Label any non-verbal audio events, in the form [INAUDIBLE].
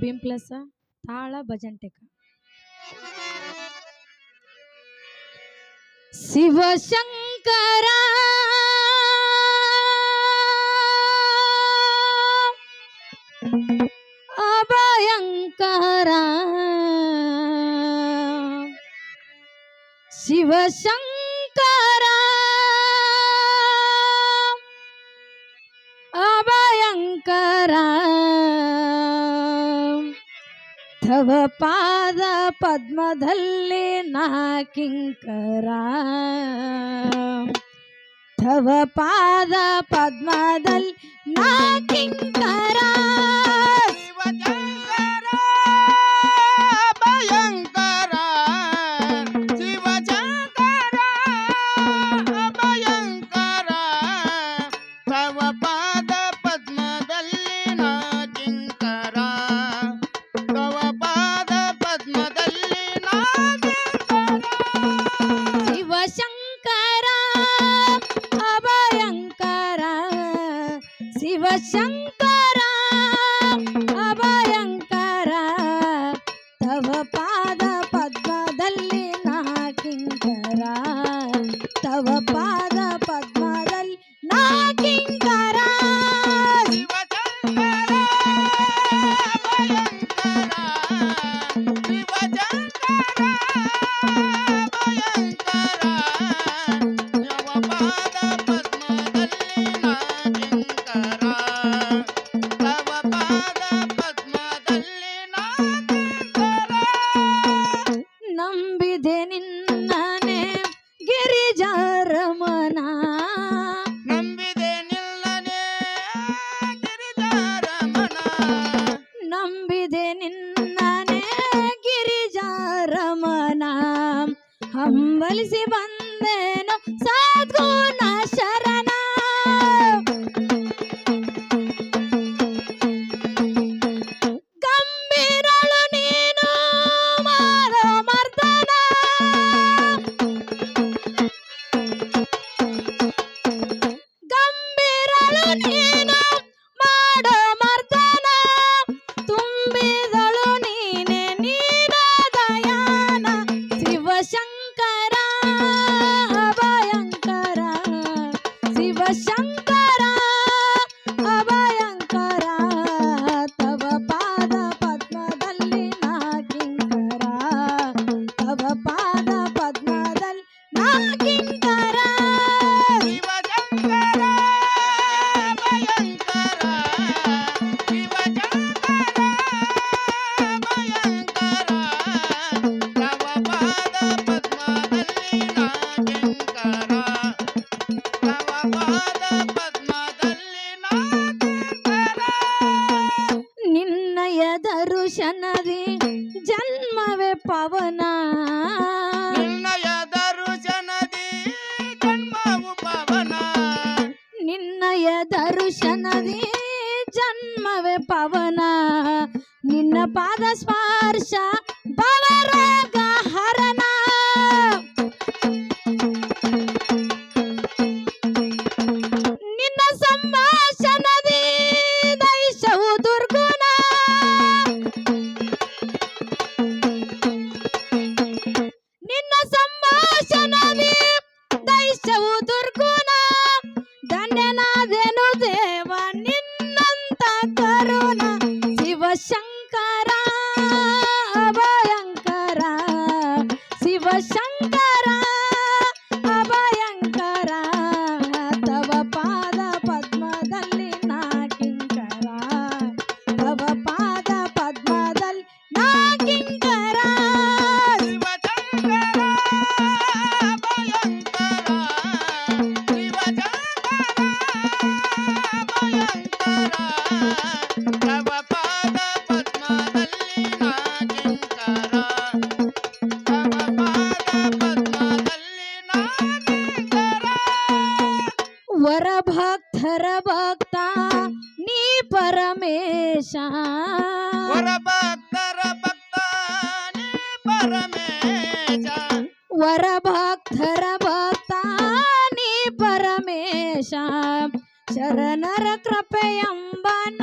ಬಿಂಪ್ಲಸ ತಾಳ ಭಜಂಟೆಕ ಶಿವಶಂಕರ. ಅಭಯಂಕರ. ಶಿವಶಂಕರ. ಅಭಯಂಕರ. ಥವ ಪಾದ ಪದ್ಮದಲ್ಲಿ ನಾ ಕಿಂಕರ. ಥವ ಪಾದ ಪದ್ಮದಲ್ಲಿ ನಾ ಕಿಂಕರ. ಭಯಂಕರ ಶಿವಶಂಕರ ಅಭಯಂಕರ ಶಿವಶಂಕರ ಅಭಯಂಕರ ತವ ಪಾದ ಪದ 爸 [LAUGHS] 爸 ರಮಣ ಹಂಬಲಿಸಿ ಬಂದೆನು ಸದ್ಗುಣ ಪವನ. ನಿನ್ನಯ ದರುಶನದಿ ಜನ್ಮವು ಪವನ. ನಿನ್ನಯ ದರುಶನದಿ ಜನ್ಮವೇ ಪವನ. ನಿನ್ನ ಪಾದ ಸ್ಪರ್ಶ ಬಂಗಾರ ವರಭಕ್ತರ ಭಕ್ತಾನಿ ಪರಮೇಶ ಶರಣರ ಕೃಪೆಯಂಬನ